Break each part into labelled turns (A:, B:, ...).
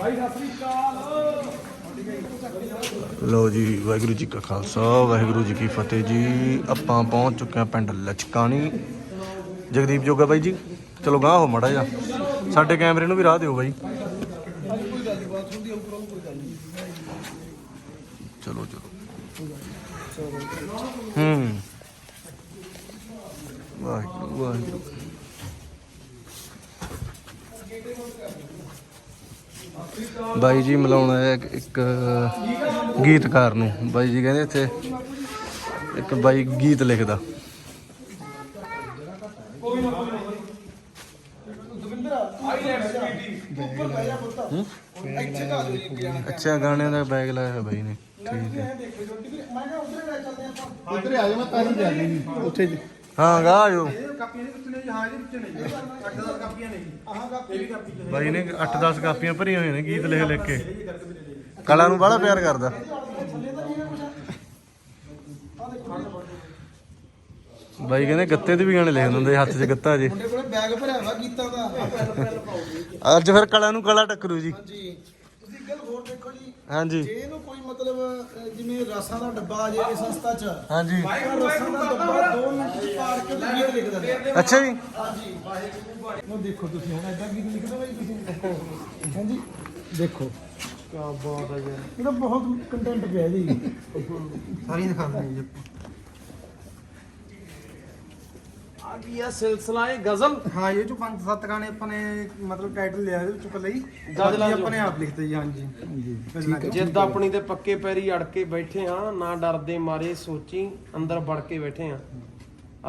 A: ਬਾਈ, ਸਤਿ ਸ੍ਰੀ ਅਕਾਲ।
B: ਲੋ ਜੀ, ਵਾਹਿਗੁਰੂ ਜੀ ਕਾ ਖਾਲਸਾ, ਵਾਹਿਗੁਰੂ ਜੀ ਕੀ ਫਤਿਹ ਜੀ। ਆਪਾਂ ਪਹੁੰਚ ਚੁੱਕੇ ਹਾਂ ਪਿੰਡ ਲਚਕਾਣੀ। ਜਗਦੀਪ ਜੋਗਾ ਬਾਈ ਜੀ, ਚਲੋ ਗਾਹ ਹੋ ਮੜਾ ਜਾ ਸਾਡੇ ਕੈਮਰੇ ਨੂੰ ਵੀ ਰਾਹ ਦਿਓ ਬਾਈ। ਚਲੋ ਚਲੋ। ਹੂੰ। ਵਾਹਿਗੁਰੂ ਵਾਹਿਗੁਰੂ। ਬਾਈ ਜੀ ਮਿਲਾਉਣਾ ਹੈ ਇੱਕ- ਗੀਤਕਾਰ ਨੂੰ। ਬਾਈ ਜੀ ਕਹਿੰਦੇ ਇੱਥੇ ਇੱਕ ਬਾਈ ਗੀਤ ਲਿਖਦਾ? ਅੱਛਾ ਗਾਣਿਆਂ ਦਾ ਬੈਗ ਲਾਇਆ ਹੈ ਬਾਈ ਨੇ। ਠੀਕ ਹੈ।
A: ਉਧਰ ਆ ਜਾ ਮੈਂ ਪੈਰਨ ਦੇ ਆ ਜੀ ਉੱਥੇ ਜੀ
B: ਹਾਂ ਗਾ ਆਜੋ
A: ਕਾਪੀਆਂ ਦੇ ਵਿੱਚ ਨੇ ਹਾਂ ਇਹਦੇ ਵਿੱਚ ਨੇ 8-10 ਕਾਪੀਆਂ ਨੇ ਜੀ। ਆਹ ਕਾਪੀ ਇਹ ਵੀ ਕਾਪੀ ਚ
B: ਬਾਈ ਨੇ 8-10 ਕਾਪੀਆਂ ਭਰੀਆਂ ਹੋਈਆਂ ਨੇ ਗੀਤ ਲਿਖ ਲਿਖ ਕੇ। ਕਲਾ ਨੂੰ ਬੜਾ ਪਿਆਰ ਕਰਦਾ। ਬਾਈ ਕਹਿੰਦੇ ਗੱਤੇ ਤੇ ਵੀ ਗਾਣੇ ਲਿਖ ਦਿੰਦੇ ਹੱਥ 'ਚ ਗੱਤਾ ਜੇ।
A: ਮੁੰਡੇ ਕੋਲੇ ਬੈਗ ਭਰਿਆ ਵਾ ਗੀਤਾਂ ਦਾ।
B: ਅੱਜ ਫਿਰ ਕਲਾ ਨੂੰ ਕਲਾ ਟੱਕਰੂ ਜੀ।
A: ਜੀ ਤੁਸੀਂ ਇੱਕ ਗੱਲ ਹੋਰ ਦੇਖੋ ਜੀ
B: ਹਾਂਜੀ।
A: ਜੇ ਇਹਨੂੰ ਕੋਈ ਮਤਲਬ ਅਹ, ਜਿਵੇਂ ਰਸਾਂ ਦਾ ਡੱਬਾ ਆ ਜੇ ਇਸ ਸੰਸਥਾ ਚ
B: ਹਾਂਜੀ।
A: ਰਸਾਂ ਦਾ ਡੱਬਾ 2 ਮਿੰਟ ਚ ਪਾੜ ਕੇ ਗੀਤ ਲਿਖ ਦਿੰਦੇ
B: ਅੱਛਾ ਜੀ।
A: ਹਾਂਜੀ। ਵਾਹਿਗੁਰੂ ਉਹ ਦੇਖੋ ਤੁਸੀਂ ਹੁਣ ਐਡਾ ਗੀਤ ਲਿਖਦੇ ਬਾਈ ਤੁਸੀਂ? ਹਾਂਜੀ ਦੇਖੋ। ਕੀ ਬਾਤ ਹੈ ਯਾਰ ਇਹਦਾ ਬਹੁਤ ਕੰਟੈਂਟ ਪਿਆ ਜੀ। ਸਾਰੀਆਂ ਦਿਖਾਉਂਦੇ ਜੀ
C: ਆ ਕੀ ਆ ਸਿਲਸਿਲਾ ਇਹ ਗਜ਼ਲ।
A: ਹਾਂ ਇਹ ਚੋਂ ਪੰਜ ਸੱਤ ਗਾਣੇ ਆਪਾਂ ਨੇ ਮਤਲਬ ਟਾਈਟਲ ਲਿਆ ਇਹਦੇ ਵਿੱਚੋਂ ਪਹਿਲਾਂ ਹੀ।
C: ਗਜ਼ਲਾਂ
A: ਬਾਕੀ
C: ਚੋਂ।
A: ਆਪਾਂ ਲਿਖਤੇ ਜੀ ਹਾਂਜੀ। ਹਾਂਜੀ।
C: ਜਿੱਦ ਆਪਣੀ ਤੇ ਪੱਕੇ ਪੈਰੀ ਅੜ ਕੇ ਬੈਠੇ ਹਾਂ ਨਾ ਡਰਦੇ ਮਾਰੇ ਸੋਚੀ ਅੰਦਰ ਵੜ ਕੇ ਬੈਠੇ ਹਾਂ।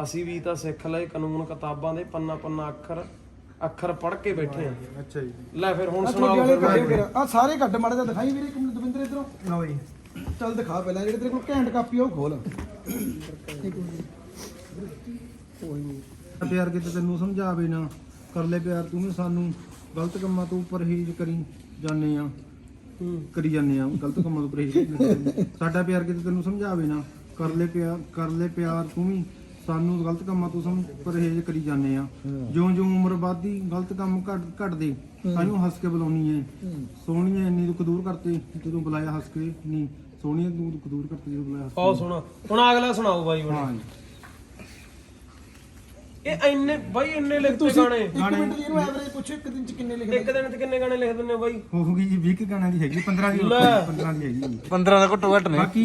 C: ਅਸੀਂ ਵੀ ਤਾਂ ਸਿੱਖ ਲਏ ਕਾਨੂੰਨ ਕਿਤਾਬਾਂ ਦੇ ਪੰਨਾ ਪੰਨਾ ਅੱਖਰ ਅੱਖਰ ਪੜ੍ਹ ਕੇ ਬੈਠੇ ਹਾਂ।
A: ਅੱਛਾ ਜੀ।
C: ਲੈ ਫਿਰ ਹੁਣ
A: ਆ
C: ਸੁਣਾਓ ਫਿਰ
A: ਆ ਸਾਰੇ ਕੱਢ ਮਾੜੇ ਜਿਹਾ ਦਿਖਾਈ ਵੀਰੇ ਇੱਕ ਮਿੰਟ ਦਵਿੰਦਰ ਇਧਰੋਂ। ਲਓ ਜੀ। ਚੱਲ ਦਿਖਾ ਪਹਿਲਾਂ ਜਿਹੜੇ ਤੇਰੇ ਕੋਲ ਘੈਂਟ ਕਾਪੀ ਆ ਉਹ ਖੋਲ। ਪਿਆਰ ਕਿਤੇ ਤੈਨੂੰ ਸਮਝਾਵੇ ਨਾ। ਕਰ ਲੈ ਪਿਆਰ ਤੂੰ ਵੀ ਸਾਨੂੰ ਗਲਤ ਕੰਮਾਂ ਤੋਂ ਪਰਹੇਜ਼ ਕਰੀ ਜਾਂਦੇ ਆ। ਕਰੀ ਜਾਂਦੇ ਆ ਗਲਤ ਕੰਮਾਂ ਤੋਂ ਪਰਹੇਜ਼ ਕਰੀ। ਸਾਡਾ ਪਿਆਰ ਕਿਤੇ ਤੈਨੂੰ ਸਮਝਾਵੇ ਨਾ। ਕਰ ਲੈ ਪਿਆਰ ਕਰ ਲੈ ਪਿਆਰ ਤੂੰ ਵੀ ਸਾਨੂੰ ਗਲਤ ਕੰਮਾਂ ਤੋਂ ਸਮ ਪਰਹੇਜ਼ ਕਰੀ ਜਾਂਦੇ ਆ। ਜਿਉਂ ਜਿਉਂ ਉਮਰ ਵੱਧਦੀ ਗਲਤ ਕੰਮ ਘਟ ਘਟਦੇ ਤਾਈਓ ਹੱਸ ਕੇ ਬੁਲਾਉਣੀ ਐ ਸੋਹਣੀਏ ਇੰਨੀ ਦੁੱਖ ਦੂਰ ਕਰਤੇ ਜਦੋਂ ਬੁਲਾਇਆ ਹੱਸ ਕੇ ਨਹੀਂ ਸੋਹਣੀਏ ਤੂੰ ਦੁੱਖ ਦੂਰ ਕਰਤੇ ਜਦੋਂ ਬੁਲਾਇਆ ਹੱਸ
C: ਆਓ ਸੁਣਾ। ਹੁਣ ਅਗਲਾ ਸੁਣਾਓ ਬਾਈ
A: ਕੇ।
C: ਬਣੇ
A: ਹਾਂ ਜੀ।
C: ਇਹ ਇੰਨੇ ਬਾਈ ਇੰਨੇ ਲਿਖਤੇ ਗਾਣੇ।
A: ਇੱਕ ਮਿੰਟ ਜੀ ਇਹਨੂੰ ਐਵਰੇਜ ਪੁੱਛੋ ਇੱਕ ਦਿਨ ਚ ਕਿੰਨੇ ਲਿਖਦੇ?
C: ਇੱਕ ਦਿਨ ਚ ਕਿੰਨੇ ਗਾਣੇ ਲਿਖ ਦਿੰਦੇ ਹੋ ਬਾਈ?
A: ਹੋ ਗਈ ਜੀ 20 ਗਾਣਿਆਂ ਦੀ ਹੈਗੀ 15 ਦੀ
C: ਲੈ।
A: 15 ਦੀ ਹੈਗੀ।
B: 15 ਦਾ ਘੱਟੋ ਘੱਟ ਨੇ।
A: ਬਾਕੀ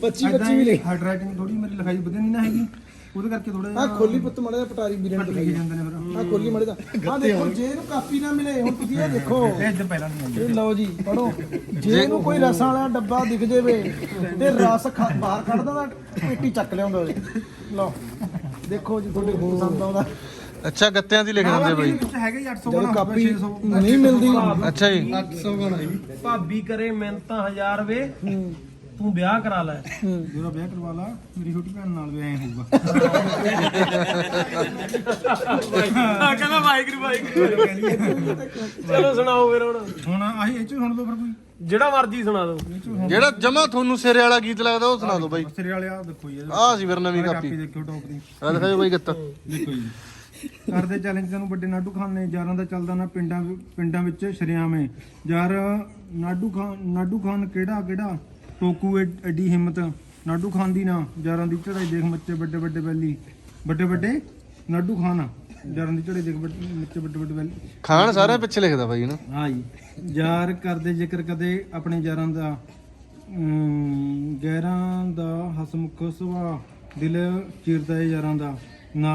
A: 25 25 ਵੀ ਲਿਖ ਹੈਂਡ ਰਾਈਟਿੰਗ ਥੋੜੀ ਮੇਰੀ ਲਿਖਾਈ ਵਧੀਆ ਨਹੀਂ ਨਾ ਹੈਗੀ। ਉਹਦੇ ਕਰਕੇ ਥੋੜਾ
D: ਆ ਖੋਲੀ ਪੁੱਤ ਮੜੇ ਦਾ ਪਟਾਰੀ ਵੀਰੇ ਨੇ
A: ਲਿਖੇ ਜਾਂਦੇ ਨੇ ਫਿਰ।
D: ਆ ਖੋਲੀ ਮੜੇ ਦਾ ਆ ਦੇਖੋ ਜੇ ਇਹਨੂੰ ਕਾਪੀ ਨਾ ਮਿਲੇ ਹੁਣ ਤੁਸੀਂ ਇਹ ਦੇਖੋ।
A: ਇਹ ਇਦਾਂ ਪਹਿਲਾਂ ਨਹੀਂ ਆਉਂਦੀ
D: ਇਹ ਲਓ ਜੀ ਪੜੋ ਜੇ ਇਹਨੂੰ ਕੋਈ ਰਸਾਂ ਵਾਲਾ ਡੱਬਾ ਦਿਖ ਜਾਵੇ ਤੇ ਰਸ ਖਾ- ਬਾਹਰ ਕੱਢਦਾ ਤਾਂ ਪੇਟੀ ਚੱਕ ਲਿਆਉਂਦਾ ਲਓ। ਦੇਖੋ ਜੀ ਤੁਹਾਡੇ ਪਸੰਦ ਆਉਂਦਾ।
B: ਅੱਛਾ ਗੱਤਿਆਂ ਦੀ ਲਿਖ ਦਿੰਦੇ ਬਾਈ।
A: ਵਿੱਚ ਹੈਗਾ ਹੀ 800
D: ਜਦੋਂ
A: ਗਾਣਾ
D: ਕਾਪੀ
A: 600
D: ਨਹੀਂ ਮਿਲਦੀ।
B: ਅੱਛਾ ਜੀ।
A: 800 ਗਾਣਾ ਜੀ।
C: ਭਾਬੀ ਕਰੇ ਮਿਹਨਤਾਂ ਹਜ਼ਾਰ ਵੇ। ਤੂੰ ਵਿਆਹ ਕਰਾ ਲੈ।
A: ਜਿਹੜਾ ਵਿਆਹ ਕਰਵਾ ਲਾ ਮੇਰੀ ਛੋਟੀ ਭੈਣ ਨਾਲ ਵੀ ਐ ਹੋਊਗਾ।
C: ਆ ਕਹਿੰਦਾ ਵਾਹਿਗੁਰੂ ਵਾਹਿਗੁਰੂ। ਚਲੋ ਸੁਣਾਓ ਫਿਰ ਹੁਣ।
A: ਹੁਣ ਆਹੀ ਇਹ ਚ ਸੁਣ ਲਓ ਫਿਰ ਕੋਈ।
C: ਜਿਹੜਾ ਮਰਜ਼ੀ ਸੁਣਾ ਦਿਓ।
B: ਜਿਹੜਾ ਜਮਾ ਤੁਹਾਨੂੰ ਸਿਰੇ ਵਾਲਾ ਗੀਤ ਲੱਗਦਾ ਉਹ ਸੁਣਾ ਦਿਓ ਬਾਈ।
A: ਸਿਰੇ ਵਾਲੇ ਆ ਦੇਖੋ ਜੀ
B: ਆਹ ਸੀ ਫਿਰ ਨਵੀਂ
A: ਕਾਪੀ।
B: ਕਾਪੀ
A: ਦੇਖਿਓ ਟੌਪ ਦੀ।
B: ਆ ਦਿਖਾਓ ਬਾਈ ਗੱਤਾ।
A: ਦੇਖੋ ਜੀ। ਕਰਦੇ ਚੈਲੰਜ ਨੂੰ ਵੱਡੇ ਨਾਡੂ ਖਾਨ ਨੇ ਯਾਰਾਂ ਦਾ ਚੱਲਦਾ ਨਾ ਪਿੰਡਾਂ ਪਿੰਡਾਂ ਵਿੱਚ ਸ਼ਰਿਆਵੇਂ ਯਾਰ ਨਾਡੂ ਖਾਨ ਨਾਡੂ ਖਾਨ ਕਿਹੜਾ ਕਿਹੜਾ? ਟੋਕੂ ਐਡੀ ਹਿੰਮਤ। ਨਾਡੂ ਖਾਨ ਦੀ ਨਾ ਯਾਰਾਂ ਦੀ ਚੜਾਈ ਦੇਖ ਮੱਚੇ ਵੱਡੇ ਵੱਡੇ ਬੈਲੀ। ਵੱਡੇ ਵੱਡੇ ਨਾਡੂ ਖਾਨ ਯਾਰਾਂ ਦੀ ਚੜਾਈ ਦੇਖ ਵੱਡੇ- ਮੱਚੇ ਵੱਡੇ ਵੱਡੇ ਬੈਲੀ।
B: ਖਾਨ ਸਾਰਿਆਂ ਪਿੱਛੇ ਲਿਖਦਾ ਬਾਈ ਨਾ
A: ਹਾਂ ਜੀ। ਯਾਰ ਕਰਦੇ ਜ਼ਿਕਰ ਕਦੇ ਆਪਣੇ ਯਾਰਾਂ ਦਾ। ਅਮ, ਗੈਰਾਂ ਦਾ ਹਸਮੁਖ ਸੁਭਾ ਦਿਲ ਚਿਰਦਾ ਏ ਯਾਰਾਂ ਦਾ। ਨਾ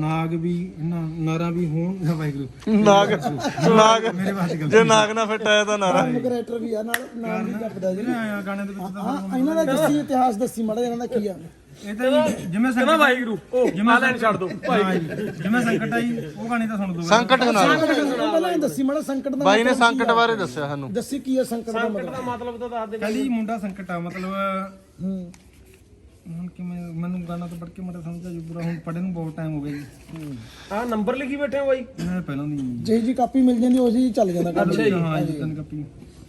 A: ਨਾਗ ਵੀ ਨਾ ਨਾਰਾ ਵੀ ਹੋਣ। ਵਾਹਿਗੁਰੂ।
B: ਨਾਗ ਨਾਗ
A: ਮੇਰੇ ਵਾਸਤੇ ਗਲਤੀ
B: ਜੇ ਨਾਗ ਨਾ ਫਿੱਟ ਆਇਆ ਤਾਂ ਨਾਰਾ।
D: ਕਰੈਕਟਰ ਵੀ ਆ ਨਾਲ ਨਾਮ ਵੀ ਜਪਦਾ ਜੀ
A: ਆਇਆ ਗਾਣੇ ਦੇ ਵਿੱਚ ਤਾਂ
D: ਹਾਂ ਇਹਨਾਂ ਦਾ ਦੱਸੀ ਇਤਿਹਾਸ ਦੱਸੀ ਮੜਾ ਇਹਨਾਂ ਦਾ ਕੀ ਆ।
A: ਇਹ ਤਾਂ ਜਿਵੇਂ ਸੰਕਟ
C: ਵਾਹਿਗੁਰੂ ਉਹ ਆ ਲੈਣ ਛੱਡ ਦੋ।
A: ਜੀ, ਜਿਵੇਂ ਸੰਕਟ ਆਈ ਉਹ ਗਾਣੇ ਤਾਂ ਸੁਣ ਦੋ
B: ਸੰਕਟ ਸੁਣਾ।
D: ਪਹਿਲਾਂ ਇਹ ਦੱਸੀ ਮੜਾ ਸੰਕਟ ਦਾ
B: ਬਾਈ ਨੇ ਸੰਕਟ? ਬਾਰੇ ਦੱਸਿਆ ਸਾਨੂੰ।
D: ਦੱਸੀ ਕੀ ਆ ਸੰਕਟ ਦਾ
C: ਸੰਕਟ
D: ਮਤਲਬ
C: ਦਾ ਮਤਲਬ? ਤਾਂ ਦੱਸ ਦੇ।
A: ਕਹਿੰਦੀ ਮੁੰਡਾ ਸੰਕਟ ਆ ਮਤਲਬ
D: ਹੂੰ।
A: ਹੁਣ ਕਿਵੇਂ ਮੈਨੂੰ ਗਾਣਾ ਤਾਂ ਪੜ੍ਹ ਕੇ ਮੜਾ ਸਮਝ ਆ ਜੂ ਪੂਰਾ ਹੁਣ ਪੜ੍ਹੇ ਨੂੰ ਬਹੁਤ ਟਾਈਮ ਹੋ ਗਿਆ ਜੀ।
C: ਆ ਨੰਬਰ ਲਿਖੀ ਬੈਠੇ ਹੋ ਬਾਈ।
A: ਮੈਂ ਪਹਿਲਾਂ ਦੀ
D: ਜੇ ਜੀ ਕਾਪੀ ਮਿਲ ਜਾਂਦੀ ਉਹ ਜੀ ਚੱਲ ਜਾਂਦਾ ਕੰਮ
C: ਅੱਛਾ ਜੀ
A: ਹਾਂ ਜੀ ਤਨ ਕਾਪੀ।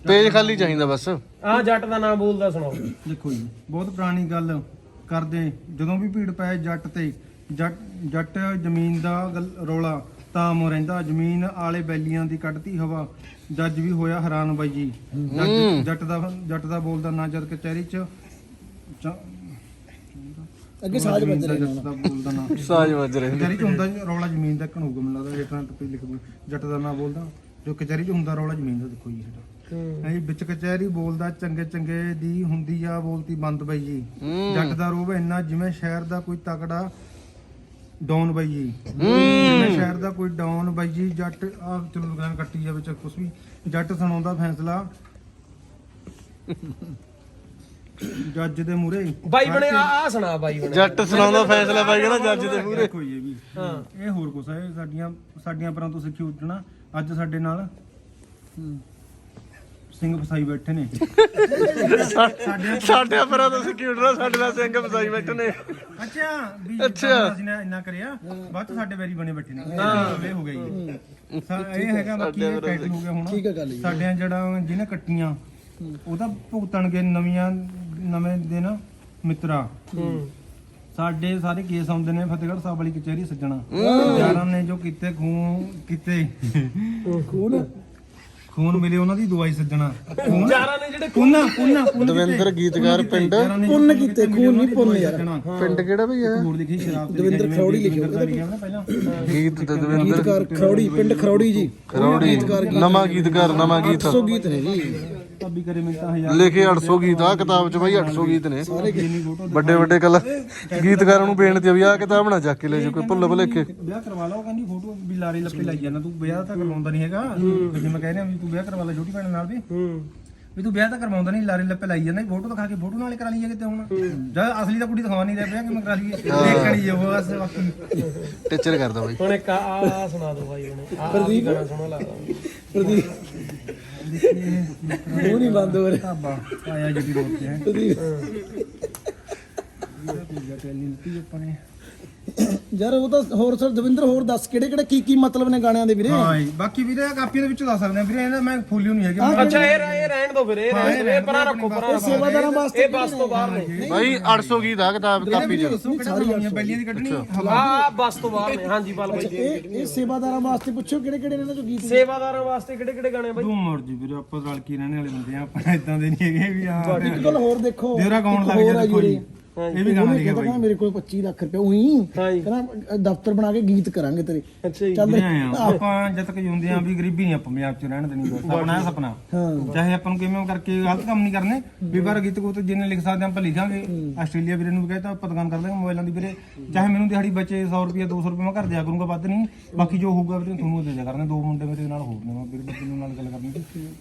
B: ਪੇਜ ਖਾਲੀ ਚਾਹੀਦਾ ਬਸ।
C: ਆ ਜੱਟ ਦਾ ਨਾਮ ਬੋਲਦਾ ਸੁਣਾਓ
A: ਦੇਖੋ ਜੀ ਬਹੁਤ ਪੁਰਾਣੀ ਗੱਲ ਕਰਦੇ ਜਦੋਂ ਵੀ ਭੀੜ ਪਏ ਜੱਟ ਤੇ ਜੱਟ ਜੱਟ ਜ਼ਮੀਨ ਦਾ ਰੌਲਾ ਤਾਮ ਰਹਿੰਦਾ। ਜ਼ਮੀਨ ਆਲੇ ਬੈਲੀਆਂ ਦੀ ਕੱਢਤੀ ਹਵਾ ਜੱਜ ਵੀ ਹੋਇਆ ਹੈਰਾਨ ਬਾਈ ਜੀ। ਜੱਟ ਦਾ ਜੱਟ ਦਾ ਬੋਲਦਾ ਨਾ ਜਦ ਕਚਹਿਰੀ ਚ-
D: ਅੱਗੇ ਸਾਜ ਵੱਜ ਰਹੇ
A: ਬੋਲਦਾ ਨਾ।
B: ਸਾਜ ਵੱਜ ਰਹੇ
A: ਕਚਹਿਰੀ ਚ ਹੁੰਦਾ ਜੀ ਰੌਲਾ ਜ਼ਮੀਨ ਦਾ ਕਣੂਗਾ ਮੈਨੂੰ ਲੱਗਦਾ ਹੇਠਾਂ ਟੱਪੀ ਲਿਖ ਦੂੰ ਜੱਟ ਦਾ ਨਾਂ ਬੋਲਦਾ ਜੋ ਕਚਹਿਰੀ ਚ ਹੁੰਦਾ ਰੌਲਾ ਜ਼ਮੀਨ ਦਾ ਦੇਖੋ ਜੀ ਹੇਠਾਂ ਇਹ ਵਿੱਚ ਕਚਹਿਰੀ ਬੋਲਦਾ ਚੰਗੇ ਚੰਗੇ ਦੀ ਹੁੰਦੀ ਆ ਬੋਲਤੀ ਬੰਦ ਬਾਈ ਜੀ। ਜੱਟ ਦਾ ਰੋਬ ਇੰਨਾ ਜਿਵੇਂ ਸ਼ਹਿਰ ਦਾ ਕੋਈ ਤਕੜਾ ਡਾਊਨ ਬਾਈ ਜੀ। ਜਿਵੇਂ ਸ਼ਹਿਰ ਦਾ ਕੋਈ ਡਾਊਨ ਬਾਈ ਜੀ ਜੱਟ ਆ ਚਲੋ ਗਾਂ ਕੱਟੀ ਜਾਵੇ ਚ ਕੁਛ ਵੀ। ਜੱਟ ਸੁਣਾਉਂਦਾ ਫੈਸਲਾ। ਜੱਜ ਦੇ ਮੂਰੇ
C: ਬਾਈ ਬਣੇ ਆ ਆ ਸੁਣਾ ਬਾਈ ਬਣੇ।
B: ਜੱਟ ਸੁਣਾਉਂਦਾ ਫੈਸਲਾ ਪਾਈ ਕਹਿੰਦਾ ਜੱਜ ਦੇ ਮੂਹਰੇ।
A: ਕੋਈ ਇਹ ਵੀ।
C: ਹਾਂ।
A: ਇਹ ਹੋਰ ਕੁਛ ਹੈ ਇਹ ਸਾਡੀਆਂ ਸਾਡੀਆਂ ਪਰਾਂ ਤੋਂ ਸਿੱਖੀ ਉੱਠਣਾ। ਅੱਜ ਸਾਡੇ ਨਾਲ ਸਿੰਘ ਫਸਾਈ ਬੈਠੇ ਨੇ।
B: ਸਾਡੇ ਪਰਾਂ ਤੋਂ ਸਿਕਿਉਰਟੀ ਸਾਡੇ ਨਾਲ ਸਿੰਘ ਫਸਾਈ ਬੈਠੇ ਨੇ।
A: ਅੱਛਾ ਵੀ
B: ਅੱਛਾ।
A: ਅਸੀਂ ਨੇ ਇੰਨਾ ਕਰਿਆ ਬਾਅਦ ਚ ਸਾਡੇ ਵੈਰੀ ਬਣੇ ਬੈਠੇ ਨੇ। ਇਹ ਹੋ ਗਈ ਇਹ ਹੈਗਾ ਬਾਕੀ ਇਹ ਟਾਈਟਲ ਹੋ ਗਿਆ ਹੁਣ।
D: ਠੀਕ ਹੈ ਗੱਲ
A: ਸਾਡੀਆਂ ਜਿਹੜਾ ਜਿਹਨੇ ਕੱਟੀਆਂ ਉਹਦਾ ਭੁਗਤਣਗੇ ਨਵੀਆਂ ਨਵੇਂ ਦਿਨ ਮਿੱਤਰਾ। ਸਾਡੇ ਸਾਰੇ ਕੇਸ ਆਉਂਦੇ ਨੇ ਫਤਿਹਗੜ੍ਹ ਸਾਹਿਬ ਵਾਲੀ ਕਚਹਿਰੀ ਸੱਜਣਾ। ਯਾਰਾਂ ਨੇ ਜੋ ਕੀਤੇ ਖੂਨ ਕੀਤੇ।
D: ਖੂਨ?
A: ਖੂਨ ਮਿਲੇ ਉਹਨਾਂ ਦੀ ਦਵਾਈ ਸੱਜਣਾ। ਖੂਨ?
C: ਯਾਰਾਂ ਨੇ ਜਿਹੜੇ
A: ਪੁੰਨਾ ਪੁੰਨਾ
B: ਦਵਿੰਦਰ ਗੀਤਕਾਰ ਪਿੰਡ?
D: ਪੁੰਨ ਕੀਤੇ ਖੂਨ ਨਹੀਂ ਪੁੰਨ ਯਾਰ।
B: ਪਿੰਡ ਕਿਹੜਾ ਭਈ ਹੈ?
A: ਹੋਰ ਲਿਖੀ ਸ਼ਰਾਬ ਤੇ
D: ਦਵਿੰਦਰ ਖਰੌੜੀ ਲਿਖਿਆ
A: ਦਵਿੰਦਰ ਦਾ ਲਿਖਿਆ ਨਾ ਪਹਿਲਾਂ।
B: ਗੀਤ ਦਵਿੰਦਰ
D: ਗੀਤਕਾਰ ਖਰੌੜੀ ਪਿੰਡ ਖਰੌੜੀ ਜੀ।
B: ਖਰੌੜੀ। ਨਵਾਂ ਗੀਤਕਾਰ ਨਵਾਂ ਗੀਤ।
D: 800 ਗੀਤ ਨੇ ਜੀ।
A: ਕਰੇ ਹਜ਼ਾਰ
B: ਲਿਖੇ 800 ਗੀਤ ਆ ਕਿਤਾਬ ਚ ਬਈ 800 ਗੀਤ ਨੇ। ਵੱਡੇ ਵੱਡੇ ਕਲਾ ਗੀਤਕਾਰਾਂ ਨੂੰ ਬੇਨਤੀ ਆ ਵੀ ਆ ਕਿਤਾਬ ਨਾ ਚੱਕ ਕੇ ਲੈ ਜਾ ਕੋਈ ਭੁੱਲ ਭੁਲੇਖੇ।
A: ਵਿਆਹ ਕਰਵਾ ਲਾ ਉਹ ਕਹਿੰਦੀ ਫੋਟੋ ਵੀ ਲਾਰੇ ਲੱਪੇ ਲਾਈ ਜਾਂਦਾ ਤੂੰ ਵਿਆਹ ਤਾਂ ਕਰਵਾਉਂਦਾ ਨਹੀਂ ਹੈਗਾ। ਤੇ ਜੇ ਮੈਂ ਕਹਿ ਰਿਹਾ ਵੀ ਤੂੰ ਵਿਆਹ ਕਰਵਾ ਲੈ ਛੋਟੀ ਭੈਣ ਨਾਲ ਵੀ।
C: ਹੂੰ।
A: ਵੀ ਤੂੰ ਵਿਆਹ ਤਾਂ ਕਰਵਾਉਂਦਾ ਨਹੀਂ ਲਾਰੇ ਲੱਪੇ ਲਾਈ ਜਾਂਦਾ ਫੋਟੋ ਦਿਖਾ ਕੇ ਫੋਟੋ ਨਾਲ ਹੀ ਕਰਾ ਲਈਏ ਕਿਤੇ ਹੁਣ। ਜਦ ਅਸਲੀ ਤਾਂ ਕੁੜੀ ਦਿਖਾਵਾ ਨਹੀਂ ਰਿਹਾ ਵਿਆਹ ਕਿਵੇਂ ਕਰਾ ਲਈਏ? ਦੇਖਣੀ ਜੋ ਬਸ ਬਾਕੀ।
B: ਟੀਚਰ ਕਰਦਾ ਬਈ।
C: ਹੁਣ ਇੱਕ ਆ ਸੁਣਾ ਦੋ ਬਾਈ ਆ ਪ੍ਰਦੀਪ? ਗਾਣਾ ਸੋਹਣਾ ਲੱਗਦਾ।
D: ਪ੍ਰਦੀਪ? ਮੂੰਹ ਨਹੀਂ ਬੰਦ ਹੋ ਰਿਹਾ।
A: ਢਾਬਾ ਆਇਆ ਜਿਹੜੀ ਰੋਡ ਤੇ ਹੈ। ਪੂਜਾ ਟੈਲੀ ਲਿੱਤੀ ਆਪਾਂ ਨੇ।
D: ਯਾਰ ਉਹ ਤਾਂ ਹੋਰ ਸਰ ਦਵਿੰਦਰ ਹੋਰ ਦੱਸ ਕਿਹੜੇ ਕਿਹੜੇ ਕੀ ਕੀ ਮਤਲਬ ਨੇ ਗਾਣਿਆਂ ਦੇ ਵੀਰੇ?
A: ਹਾਂ ਜੀ ਬਾਕੀ ਵੀਰੇ ਕਾਪੀਆਂ ਦੇ ਵਿੱਚੋਂ ਦੱਸ ਸਕਦੇ ਆ ਵੀਰੇ ਇਹਨਾਂ ਮੈਂ ਫੋਲਿਓ ਨਹੀਂ ਹੈਗੀ।
C: ਅੱਛਾ ਇਹ ਇਹ ਰਹਿਣ ਦੋ ਫਿਰ ਇਹ ਰਹਿਣ- ਇਹ ਪਰਾਂ ਰੱਖੋ ਪਰਾਂ ਰੱਖੋ।
D: ਸੇਵਾਦਾਰਾਂ ਵਾਸਤੇ
C: ਇਹ ਬੱਸ ਤੋਂ ਬਾਹਰ ਨੇ
B: ਬਾਈ 800 ਗੀਤ ਆ ਕਿਤਾਬ ਕਾਪੀ ਚ?
A: ਦੱਸੋ ਕਿਹੜਾ ਲਾਉਣੀਆਂ ਬੈਲੀਆਂ ਦੀ ਕੱਢਣੀ
C: ਆ ਬੱਸ ਤੋਂ ਬਾਹਰ ਨੇ। ਹਾਂਜੀ ਬਾਲ ਬਾਈ
D: ਇਹ ਇਹ ਸੇਵਾਦਾਰਾਂ ਵਾਸਤੇ ਪੁੱਛੋ ਕਿਹੜੇ ਕਿਹੜੇ ਇਹਨਾਂ ਚੋਂ ਗੀਤ
C: ਸੇਵਾਦਾਰਾਂ ਵਾਸਤੇ ਕਿਹੜੇ ਕਿਹੜੇ ਗਾਣੇ ਬਾਈ?
A: ਤੂੰ ਮਰਜ਼ੀ ਵੀਰੇ ਆਪਾਂ ਰਲ ਕੇ ਰਹਿਣੇ ਵਾਲੇ ਬੰਦੇ ਆ ਆਪਾਂ ਇਦਾਂ ਦੇ ਨਹੀਂ ਹੈਗੇ ਵੀ ਹਾਂ
D: ਇੱਕ ਗੱਲ ਹੋਰ ਦੇਖੋ
A: ਦੇਵਰਾ ਗਾਉਣ ਲੱਗ ਦੇਖੋ ਜੀ
D: ਜਿਹੜੀ
A: ਇਹ ਵੀ ਗਾਣਾ ਲਿਖਿਆ
D: ਕਹਿੰਦਾ
A: ਬਾਈ
D: ਮੇਰੇ ਕੋਲ 25 ਲੱਖ ਰੁਪਏ ਉਹੀ ਕਹਿੰਦਾ ਦਫ਼ਤਰ ਬਣਾ ਕੇ ਗੀਤ ਕਰਾਂਗੇ ਤੇਰੇ।
C: ਅੱਛਾ ਜੀ।
D: ਚੱਲ
A: ਆ, ਆਪਾਂ ਜਦ ਤੱਕ ਜਿਉਂਦੇ ਆ ਵੀ ਗਰੀਬੀ ਨਹੀਂ ਆਪਾਂ ਪੰਜਾਬ 'ਚ ਰਹਿਣ ਦੇਣੀ ਬਸ ਆਪਣਾ ਇਹ ਸੁਪਨਾ।
D: ਹਾਂ।
A: ਚਾਹੇ ਆਪਾਂ ਨੂੰ ਕਿਵੇਂ ਕਰਕੇ ਗਲਤ ਕੰਮ ਨਹੀਂ ਕਰਨੇ ਵੀ ਪਰ ਗੀਤ ਗੂਤ ਜਿੰਨੇ ਲਿਖ ਸਕਦੇ ਆਪਾਂ ਲਿਖਾਂਗੇ। ਆਸਟ੍ਰੇਲੀਆ ਵੀਰੇ ਨੂੰ ਵੀ ਕਹਿੰਦਾ ਆਪਾਂ ਦੁਕਾਨ ਕਰ ਦਾਂਗੇ ਮੋਬਾਈਲਾਂ ਦੀ ਵੀਰੇ। ਚਾਹੇ ਮੈਨੂੰ ਦਿਹਾੜੀ ਬਚੇ 100 ਰੁਪਏ 200 ਰੁਪਏ ਮੈਂ ਘਰ ਦਿਆ ਕਰੂੰਗਾ ਵੱਧ ਨਹੀਂ ਬਾਕੀ ਜੋ ਹੋਊਗਾ ਵੀਰੇ ਤੁਹਾਨੂੰ ਦੇ ਦਿਆ ਕਰਨੇ ਦੋ ਮੁੰਡੇ ਮੇਰੇ ਨਾਲ ਹੋਰ ਨੇ ਮੈਂ ਵੀਰੇ ਬੱਚੇ ਨੂੰ ਨਾਲ ਗੱਲ ਕਰਨੀ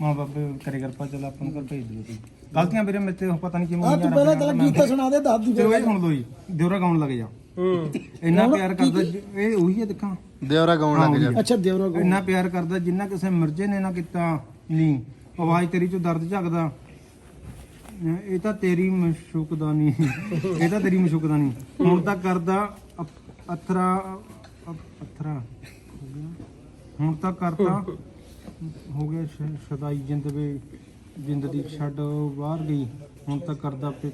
A: ਮਾਂ ਬਾਪ ਕਰੇ ਕਿਰਪਾ ਚੱਲ ਆਪਾਂ ਨੂੰ ਘਰ ਭੇਜ ਦਿਓ ਤੁਸੀਂ। ਗਲਤੀਆਂ ਵੀਰੇ ਮੇਰੇ ਤੇ ਪਤਾ ਨਹੀਂ ਕਿਵੇਂ
D: ਆ ਤੂੰ ਪਹਿਲਾਂ ਚੱਲ ਗੀਤ ਤਾਂ ਸੁਣਾ ਦੇ ਦੱਸ ਦੀ
A: ਚਲੋ ਇਹ ਸੁਣ ਲਓ ਜੀ ਦਿਉਰਾ ਗਾਉਣ ਲੱਗ ਜਾ।
C: ਹੂੰ।
A: ਇੰਨਾ ਪਿਆਰ ਕਰਦਾ ਜ- ਇਹ ਉਹੀ ਹੈ ਦੇਖਾਂ।
B: ਦਿਉਰਾ ਗਾਉਣ ਲੱਗ ਜਾ।
D: ਅੱਛਾ ਦੇਵਰਾ ਗੋ
A: ਇੰਨਾ ਪਿਆਰ ਕਰਦਾ ਜਿੰਨਾ ਕਿਸੇ ਮਿਰਜੇ ਨੇ ਨਾ ਕੀਤਾ ਨਹੀਂ। ਆਵਾਜ਼ ਤੇਰੀ ਚੋਂ ਦਰਦ ਝਕਦਾ। ਇਹ ਤਾਂ ਤੇਰੀ ਮਸ਼ੂਕਦਾ ਨਹੀਂ ਇਹ ਤਾਂ ਤੇਰੀ ਮਸ਼ੂਕਦਾ ਨਹੀਂ ਹੁਣ ਤਾਂ ਕਰਦਾ ਅਥਰਾ ਅਥਰਾ ਹੋ ਗਿਆ। ਹੁਣ ਤਾਂ ਕਰਦਾ ਹੋ ਗਿਆ ਸ਼- ਸ਼ਦਾਈ ਜਿੰਦ ਵੇ ਜਿੰਦ ਦੀ ਛੱਡ ਬਾਹਰ ਗਈ। ਹੁਣ ਤਾਂ ਕਰਦਾ ਪਿ-